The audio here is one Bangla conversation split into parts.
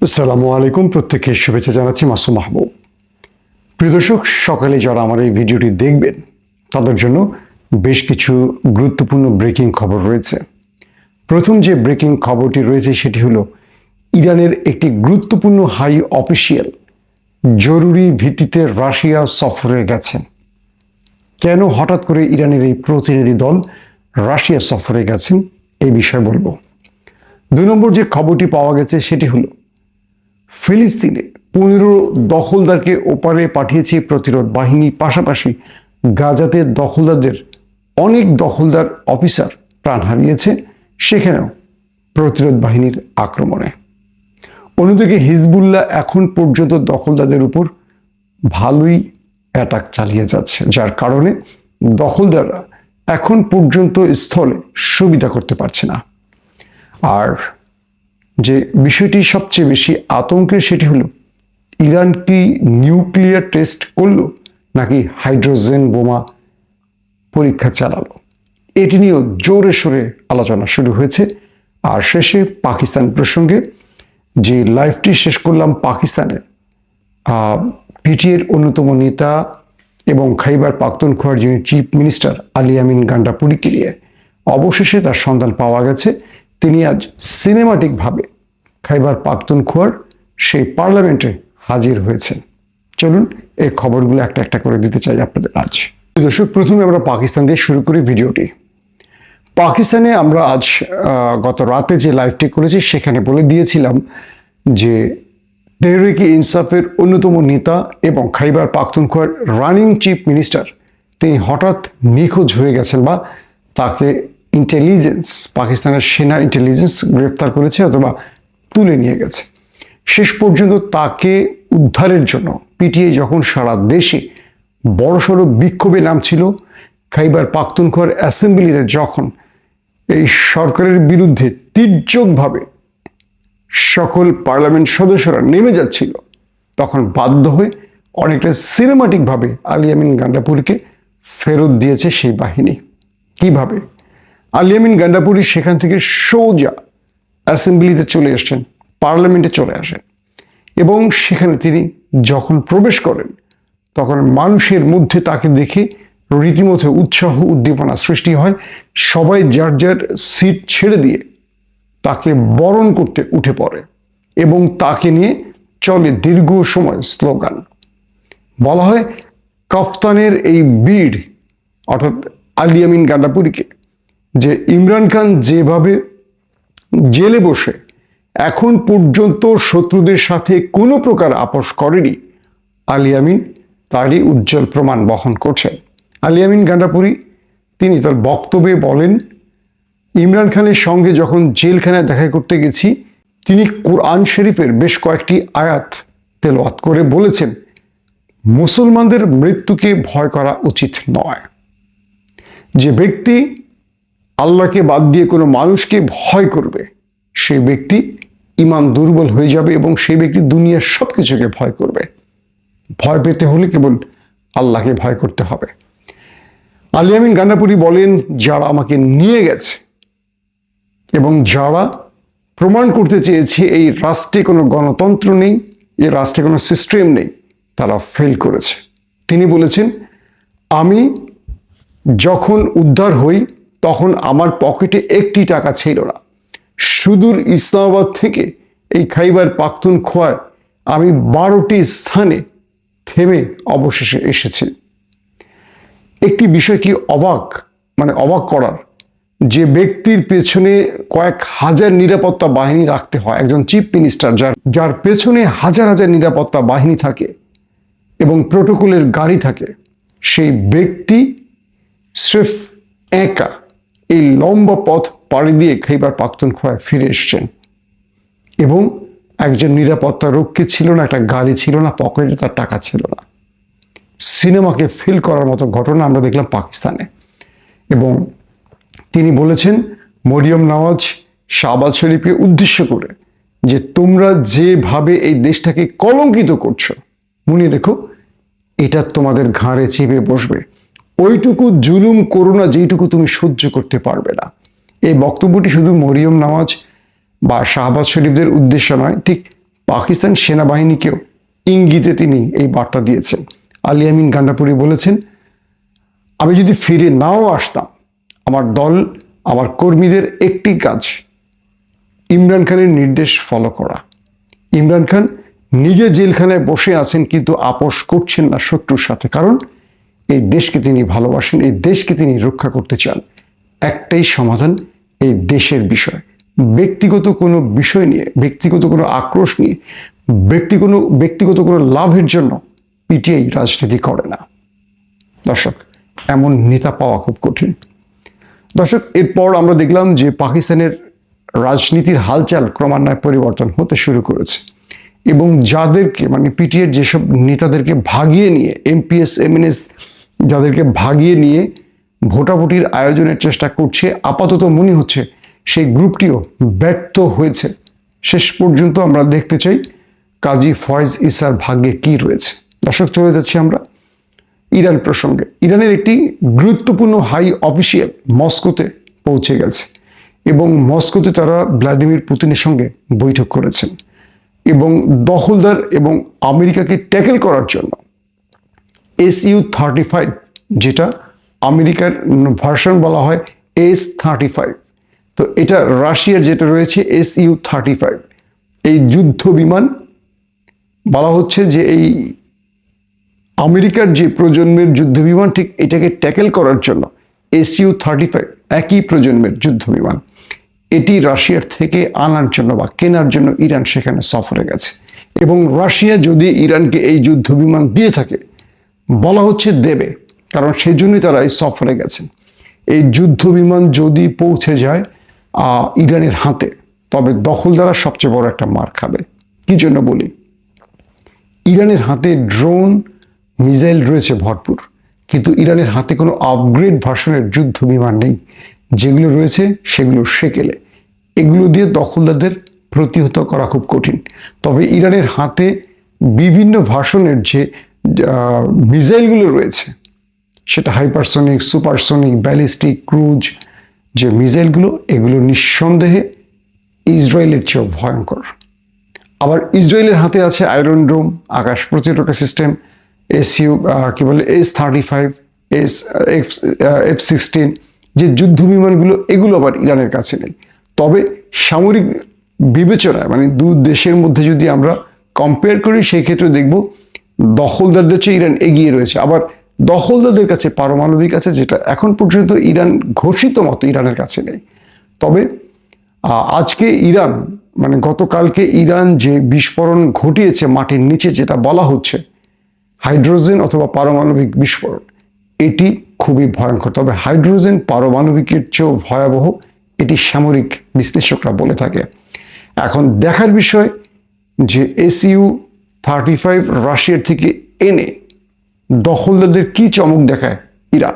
আসসালামু আলাইকুম প্রত্যেককে শুভেচ্ছা জানাচ্ছি মাসুম মাহবুব। প্রিয় দর্শক, সকালে যারা আমার এই ভিডিওটি দেখবেন, তাদের জন্য বেশ কিছু গুরুত্বপূর্ণ ব্রেকিং খবর রয়েছে। প্রথম যে ব্রেকিং খবরটি রয়েছে সেটি হলো ইরানের একটি গুরুত্বপূর্ণ হাই অফিসিয়াল জরুরি ভিত্তিতে রাশিয়া সফরে গেছেন কেন হঠাৎ করে ইরানের এই প্রতিনিধি দল রাশিয়া সফরে গেছেন এই বিষয়ে বলব। দুই নম্বর যে খবরটি পাওয়া গেছে সেটি হলো ফিলিস্তিনে পনেরো দখলদারকে ওপারে পাঠিয়েছে প্রতিরোধ বাহিনী। পাশাপাশি গাজাতে দখলদারদের অনেক দখলদার অফিসার প্রাণ হারিয়েছে, সেখানেও প্রতিরোধ বাহিনীর আক্রমণে। অন্যদিকে হিজবুল্লাহ এখন পর্যন্ত দখলদারদের উপর ভালোই অ্যাটাক চালিয়ে যাচ্ছে, যার কারণে দখলদাররা এখন পর্যন্ত স্থলে সুবিধা করতে পারছে না। আর যে বিষয়টি সবচেয়ে বেশি আতঙ্কের সেটি হলো, ইরান কি নিউক্লিয়ার টেস্ট করল নাকি হাইড্রোজেন বোমা পরীক্ষা চালালো? এটি নিয়েও জোরে সোরে আলোচনা শুরু হয়েছে। আর শেষে পাকিস্তান প্রসঙ্গে যে লাইফটি শেষ করলাম পাকিস্তানের পিটিএর অন্যতম নেতা এবং খাইবার পাক্তন পাখতুনখোয়ার যিনি চিফ মিনিস্টার আলী আমিন গান্ডাপুরিকে নিয়ে অবশেষে তার সন্ধান পাওয়া গেছে। তিনি আজ সিনেমাটিকভাবে খাইবার পাখতুনখোয়ার সেই পার্লামেন্টে হাজির হয়েছেন। চলুন এই খবরগুলো একটা একটা করে দিতে চাই আপনাদের আজ। দর্শক, প্রথমে আমরা পাকিস্তান দিয়ে শুরু করি ভিডিওটি। পাকিস্তানে আমরা আজ গত রাতে যে লাইভটি করেছি, সেখানে বলে দিয়েছিলাম যে তেহরিক ইনসাফের অন্যতম নেতা এবং খাইবার পাখতুনখোয়ার রানিং চিফ মিনিস্টার তিনি হঠাৎ নিখোঁজ হয়ে গেছেন বা তাকে ইন্টেলিজেন্স পাকিস্তানের সেনা ইন্টেলিজেন্স গ্রেফতার করেছে অথবা তুলে নিয়ে গেছে। শেষ পর্যন্ত তাকে উদ্ধারের জন্য পিটিএ যখন সারা দেশে বড়সড় বিক্ষোভে নামছিল, খাইবার পাখতুনখোয়ার অ্যাসেম্বলিতে যখন এই সরকারের বিরুদ্ধে তীর্যকভাবে সকল পার্লামেন্ট সদস্যরা নেমে যাচ্ছিল, তখন বাধ্য হয়ে অনেকটা সিনেমাটিকভাবে আলিয়ামিন গান্ডাপুরকে ফেরত দিয়েছে সেই বাহিনী। কীভাবে? আলিয়ামিন গান্ডাপুরি সেখান থেকে সোজা অ্যাসেম্বলিতে চলে এসছেন পার্লামেন্টে চলে আসেন। এবং সেখানে তিনি যখন প্রবেশ করেন, তখন মানুষের মধ্যে তাকে দেখে রীতিমতো উৎসাহ, উদ্দীপনা সৃষ্টি হয়। সবাই যার যার সিট ছেড়ে দিয়ে তাকে বরণ করতে উঠে পড়ে এবং তাকে নিয়ে চলে দীর্ঘ সময় স্লোগান। বলা হয়, কাফতানের এই বীর, অর্থাৎ আলিয়ামিন গান্ডাপুরীকে যে ইমরান খান যেভাবে জেলে বসে এখন পর্যন্ত শত্রুদের সাথে কোনো প্রকার আপোষ করেনি আলিয়ামিন তারই উজ্জ্বল প্রমাণ বহন করছেন। আলিয়ামিন গান্ডাপুরি, তিনি তার বক্তব্যে বলেন, ইমরান খানের সঙ্গে যখন জেলখানায় দেখা করতে গেছি, তিনি কোরআন শরীফের বেশ কয়েকটি আয়াত তেলওয়াত করে বলেছেন, মুসলমানদের মৃত্যুকে ভয় করা উচিত নয়। যে ব্যক্তি আল্লাহকে বাদ দিয়ে কোনো মানুষকে ভয় করবে। সেই ব্যক্তি ইমান দুর্বল হয়ে যাবে এবং সেই ব্যক্তি দুনিয়ার সব কিছুকে ভয় করবে। ভয় পেতে হলে কেবল আল্লাহকে ভয় করতে হবে। আলিয়ামিন গান্ডাপুরি বলেন, যারা আমাকে নিয়ে গেছে এবং যারা প্রমাণ করতে চেয়েছে এই রাষ্ট্রে কোনো গণতন্ত্র নেই এই রাষ্ট্রে কোনো সিস্টেম নেই, তারা ফেল করেছে। তিনি বলেছেন, আমি যখন উদ্ধার হই তখন আমার পকেটে একটি টাকা ছিল না। সুদূর ইসলামাবাদ থেকে এই খাইবার পাখতুন খোয়ায় আমি বারোটি স্থানে থেমে অবশেষে এসেছি। একটি বিষয় কি অবাক মানে অবাক করার? যে ব্যক্তির পেছনে কয়েক হাজার নিরাপত্তা বাহিনী রাখতে হয়, একজন চিফ মিনিস্টার যার যার পেছনে হাজার হাজার নিরাপত্তা বাহিনী থাকে এবং প্রোটোকলের গাড়ি থাকে, সেই ব্যক্তি স্রেফ একা। এই লম্বা পথ পাড়ি দিয়ে খাইবার পাখতুনখোয়ায় ফিরে এসছেন। এবং একজন নিরাপত্তা রক্ষী ছিল না, একটা গাড়ি ছিল না, পকেটে তার টাকা ছিল না। সিনেমাকে ফিল করার মতো ঘটনা আমরা দেখলাম পাকিস্তানে। এবং তিনি বলেছেন, মরিয়ম নওয়াজ শাহবাজ শরীফকে উদ্দেশ্য করে যে, তোমরা যেভাবে এই দেশটাকে কলঙ্কিত করছ, মনে রেখো, এটা তোমাদের ঘাড়ে চেপে বসবে। ওইটুকু জুলুম করো না যেইটুকু তুমি সহ্য করতে পারবে না। এই বক্তব্যটি শুধু মরিয়ম নামাজ বা শাহবাজ শরীফদের উদ্দেশ্য নয়, ঠিক পাকিস্তান সেনাবাহিনীকেও ইঙ্গিতে তিনি এই বার্তা দিয়েছেন। আলী আমিন গান্ডাপুরি বলেছেন, আমি যদি ফিরে নাও আসতাম, আমার দল, আমার কর্মীদের একটি কাজ, ইমরান খানের নির্দেশ ফলো করা। ইমরান খান নিজে জেলখানায় বসে আছেন কিন্তু আপোষ করছেন না শত্রুর সাথে। কারণ এই দেশকে তিনি ভালোবাসেন, এই দেশকে তিনি রক্ষা করতে চান। একটাই সমাধান, এই দেশের বিষয়। ব্যক্তিগত কোনো বিষয় নিয়ে, ব্যক্তিগত কোনো আক্রোশ নিয়ে ব্যক্তি কোনো ব্যক্তিগত কোনো লাভের জন্য পিটিআই রাজনীতি করে না। দর্শক, এমন নেতা পাওয়া খুব কঠিন। দর্শক, এরপর আমরা দেখলাম যে পাকিস্তানের রাজনীতির হালচাল ক্রমান্বয়ে পরিবর্তন হতে শুরু করেছে এবং যাদেরকে মানে পিটিএর যেসব নেতাদেরকে ভাগিয়ে নিয়ে এমপিএস এমএনএস যাদেরকে ভাগিয়ে নিয়ে ভোটাভুটির আয়োজনের চেষ্টা করছে, আপাতত মনে হচ্ছে সেই গ্রুপটিও ব্যর্থ হয়েছে। শেষ পর্যন্ত আমরা দেখতে চাই কাজী ফয়েজ ইসার ভাগ্যে কি রয়েছে। দর্শক, চলে যাচ্ছি আমরা ইরান প্রসঙ্গে। ইরানের একটি গুরুত্বপূর্ণ হাই অফিসিয়াল মস্কোতে পৌঁছে গেছে এবং মস্কোতে তারা ভ্লাদিমির পুতিনের সঙ্গে বৈঠক করেছেন এবং দখলদার এবং আমেরিকাকে ট্যাকেল করার জন্য এস ইউ থার্টি ফাইভ, যেটা আমেরিকার ভার্সন বলা হয় এস থার্টি ফাইভ। তো এটা রাশিয়ার যেটা রয়েছে এস ইউ থার্টি ফাইভ। এই যুদ্ধ বিমান বলা হচ্ছে যে এই আমেরিকার যে প্রজন্মের যুদ্ধ বিমান, ঠিক এটাকে ট্যাকেল করার জন্য এস ইউ থার্টি ফাইভ, একই প্রজন্মের যুদ্ধ বিমান। এটি রাশিয়ার থেকে আনার জন্য বা কেনার জন্য ইরান সেখানে সফরে গেছে। এবং রাশিয়া যদি ইরানকে এই যুদ্ধ বিমান দিয়ে থাকে বলা হচ্ছে দেবে, কারণ সেই জন্যই তারা এই সফরে গেছেন। এই যুদ্ধ বিমান যদি পৌঁছে যায় ইরানের হাতে, তবে দখলদারা সবচেয়ে বড় একটা মার খাবে। কি জন্য বলি? ইরানের হাতে ড্রোন, মিসাইল রয়েছে ভরপুর, কিন্তু ইরানের হাতে কোনো আপগ্রেড ভার্সনের যুদ্ধ বিমান নেই। যেগুলো রয়েছে, সেগুলো সেকেলে। এগুলো দিয়ে দখলদারদের প্রতিহত করা খুব কঠিন। তবে ইরানের হাতে বিভিন্ন ভার্সনের যে মিসাইলগুলো রয়েছে। সেটা হাইপারসনিক, সুপারসনিক, ব্যালিস্টিক, ক্রুজ যে মিসাইলগুলো, এগুলো নিঃসন্দেহে ইসরায়েলের চেয়েও ভয়ঙ্কর। আবার ইসরায়েলের হাতে আছে আয়রন ডোম আকাশ প্রতিরক্ষা সিস্টেম এস ইউ কি বলে, S thirty five, S, F sixteen, যে যুদ্ধ বিমানগুলো, এগুলো আবার ইরানের কাছে নেই। তবে সামরিক বিবেচনায় মানে দু দেশের মধ্যে যদি আমরা কম্পেয়ার করি, সেই ক্ষেত্রে দেখব দখলদারদের চেয়ে ইরান এগিয়ে রয়েছে। আবার দখলদারদের কাছে, পারমাণবিক আছে, যেটা এখন পর্যন্ত ইরান ঘোষিত মতো ইরানের কাছে নেই। তবে আজকে ইরান মানে গতকালকে ইরান যে বিস্ফোরণ ঘটিয়েছে মাটির নিচে, যেটা বলা হচ্ছে হাইড্রোজেন অথবা পারমাণবিক বিস্ফোরণ, এটি খুবই ভয়ঙ্কর। তবে হাইড্রোজেন পারমাণবিকের চেয়েও ভয়াবহ, এটি সামরিক বিশ্লেষকরা বলে থাকে। এখন দেখার বিষয় যে এসইউ থার্টি ফাইভ রাশিয়ার থেকে এনে দখলদারদের কি চমক দেখায় ইরান?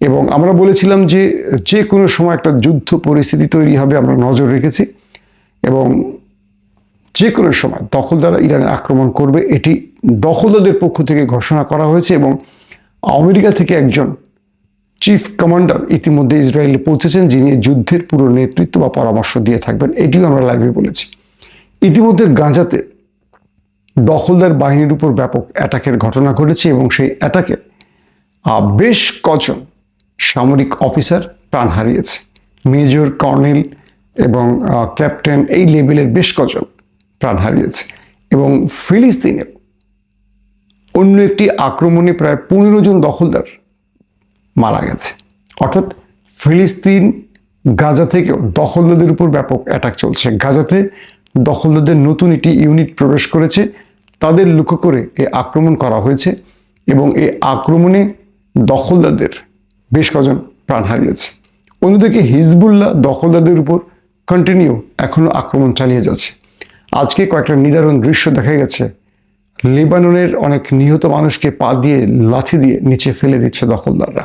এবং আমরা বলেছিলাম যে যে কোনো সময় একটা যুদ্ধ পরিস্থিতি তৈরি হবে, আমরা নজর রেখেছি। এবং যে কোনো সময় দখলদাররা ইরানে আক্রমণ করবে, এটি দখলদারদের পক্ষ থেকে ঘোষণা করা হয়েছে এবং আমেরিকা থেকে একজন চিফ কমান্ডার ইতিমধ্যে ইসরায়েলে পৌঁছেছেন, যিনি যুদ্ধের পুরো নেতৃত্ব বা পরামর্শ দিয়ে থাকবেন। এটিও আমরা লাইভে বলেছি। ইতিমধ্যে গাজাতে দখলদার বাহিনীর উপর ব্যাপক অ্যাটাকের ঘটনা ঘটেছে এবং সেই অ্যাটাকে বেশ কজন সামরিক অফিসার প্রাণ হারিয়েছে। মেজর কর্নেল এবং ক্যাপ্টেন এই লেভেলের বেশ কজন প্রাণ হারিয়েছে। এবং ফিলিস্তিনে অন্য একটি আক্রমণে প্রায় পনেরো জন দখলদার মারা গেছে। অর্থাৎ ফিলিস্তিন গাজা থেকেও দখলদারদের উপর ব্যাপক অ্যাটাক চলছে। গাজাতে দখলদারদের নতুন একটি ইউনিট প্রবেশ করেছে। তাদের লক্ষ্য করে এই আক্রমণ করা হয়েছে এবং এই আক্রমণে দখলদারদের বেশ কজন প্রাণ হারিয়েছে। অন্যদিকে হিজবুল্লাহ দখলদারদের উপর কন্টিনিউ এখনও আক্রমণ চালিয়ে যাচ্ছে। আজকে কয়েকটা নিদারুণ দৃশ্য দেখা গেছে। লেবাননের অনেক নিহত মানুষকে পা দিয়ে লাথি দিয়ে নিচে ফেলে দিচ্ছে দখলদাররা।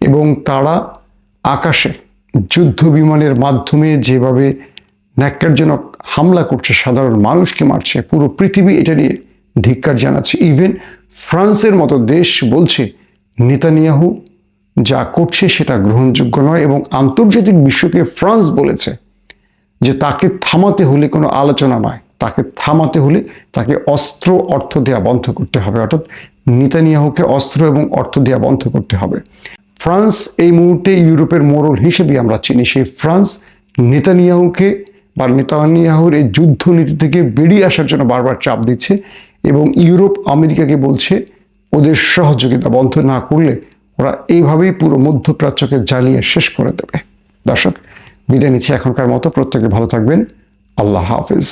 এবং তারা আকাশে যুদ্ধ বিমানের মাধ্যমে যেভাবে ন্যাক্কারজনক হামলা করছে সাধারণ মানুষকে মারছে। পুরো পৃথিবী এটা নিয়ে ধিক্কার জানাচ্ছে। ইভেন ফ্রান্সের মতো দেশ বলছে, নেতানিয়াহু যা করছে সেটা গ্রহণযোগ্য নয় এবং আন্তর্জাতিক বিশ্বকে ফ্রান্স বলেছে যে তাকে থামাতে হলে কোনো আলোচনা নয়। তাকে থামাতে হলে তাকে অস্ত্র, অর্থ দেওয়া বন্ধ করতে হবে। অর্থাৎ নেতানিয়াহুকে অস্ত্র এবং অর্থ দেওয়া বন্ধ করতে হবে। ফ্রান্স এই মুহূর্তে ইউরোপের মোড়ল হিসেবে আমরা চিনি। সেই ফ্রান্স নেতানিয়াহুকে বা নেতানিয়াহুর এই যুদ্ধনীতি থেকে বেরিয়ে আসার জন্য বারবার চাপ দিচ্ছে এবং ইউরোপ আমেরিকাকে বলছে ওদের সহযোগিতা বন্ধ না করলে ওরা এইভাবেই পুরো মধ্যপ্রাচ্যকে জ্বালিয়ে শেষ করে দেবে। দর্শক, বিদায় নিচ্ছে এখনকার মতো। প্রত্যেকে ভালো থাকবেন। আল্লাহ হাফিজ।